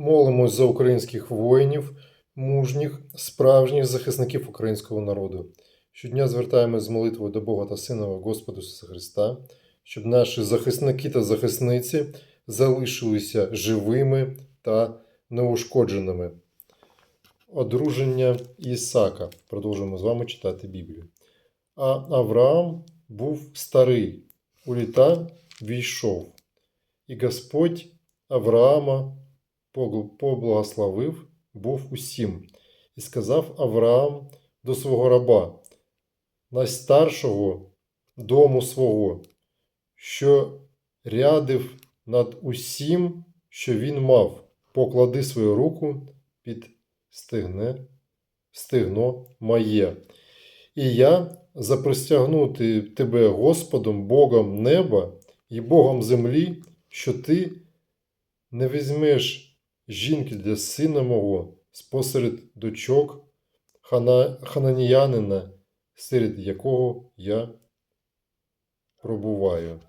Молимось за українських воїнів, мужніх, справжніх захисників українського народу. Щодня звертаємось з молитвою до Бога та Сина Господа Ісуса Христа, щоб наші захисники та захисниці залишилися живими та неушкодженими. Одруження Ісака. Продовжуємо з вами читати Біблію. А Авраам був старий, у літа війшов, і Господь Авраама поблагословив був усім, і сказав Авраам до свого раба, найстаршого дому свого, що рядив над усім, що він мав, поклади свою руку під стегне, стегно моє. І я запристягнути тебе Господом, Богом неба і Богом землі, що ти не візьмеш жінки для сина мого спосеред дочок хана, хананіянина, серед якого я пробуваю.